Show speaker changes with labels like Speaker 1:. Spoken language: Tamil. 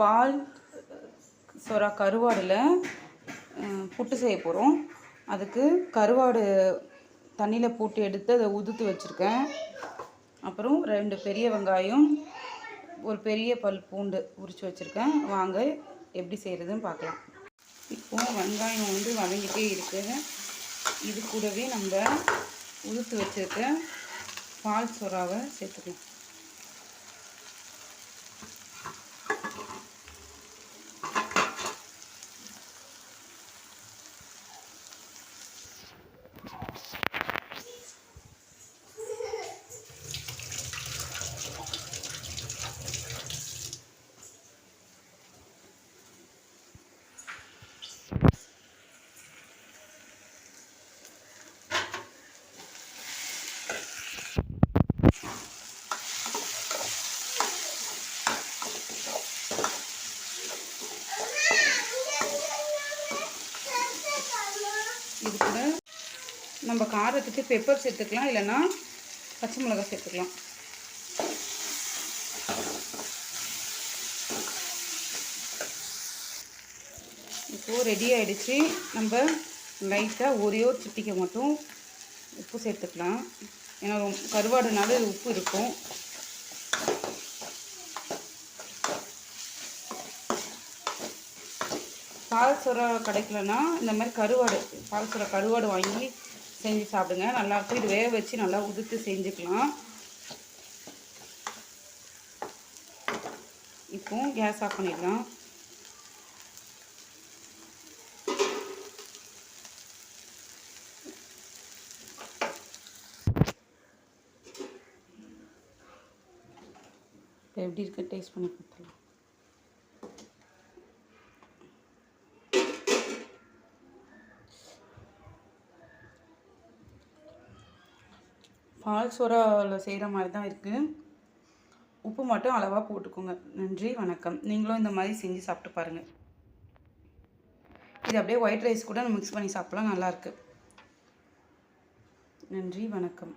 Speaker 1: பால் சொரா கருவாடில் புட்டு செய்ய போகிறோம் அதுக்கு கருவாடு தண்ணியில் போட்டு எடுத்து அதை உதுத்து வச்சுருக்கேன். அப்புறம் ரெண்டு பெரிய வெங்காயம் ஒரு பெரிய பல் பூண்டு உரித்து வச்சுருக்கேன். வாங்க எப்படி செய்கிறதுன்னு பார்க்கலாம். இப்போ வெங்காயம் வந்து வதங்கிட்டே இருக்குது இது கூடவே நம்ம உதுத்து வச்சுருக்க பால் சொராவை சேர்த்துக்கலாம். இது கூட நம்ம காரத்துக்கு பெப்பர் சேர்த்துக்கலாம் இல்லைன்னா பச்சை மிளகாய் சேர்த்துக்கலாம். இப்போது ரெடி ஆகிடுச்சு நம்ம லைட்டாக ஒரே ஒரு சுட்டிக்க மட்டும் உப்பு சேர்த்துக்கலாம். ஏன்னா ரொம்ப கருவாடுனால உப்பு இருக்கும். பால் சுரை கிடைக்கலன்னா இந்த மாதிரி கருவாடு பால் சுரை கருவாடு வாங்கி செஞ்சு சாப்பிடுங்க. நல்லாயிருக்கும் இது வேக வச்சு நல்லா உதுத்து செஞ்சுக்கலாம். இப்போ கேஸ் ஆஃப் பண்ணிடலாம். எப்படி இருக்கு? டேஸ்ட் பண்ணி கொடுத்துருவோம் பால் சோறாவில் செய்கிற மாதிரி தான் இருக்குது உப்பு மட்டும் அளவாக போட்டுக்கோங்க. நன்றி வணக்கம். நீங்களும் இந்த மாதிரி செஞ்சு சாப்பிட்டு பாருங்கள் இது அப்படியே ஒயிட் ரைஸ் கூட மிக்ஸ் பண்ணி சாப்பிட்லாம். நல்லாயிருக்கு நன்றி வணக்கம்.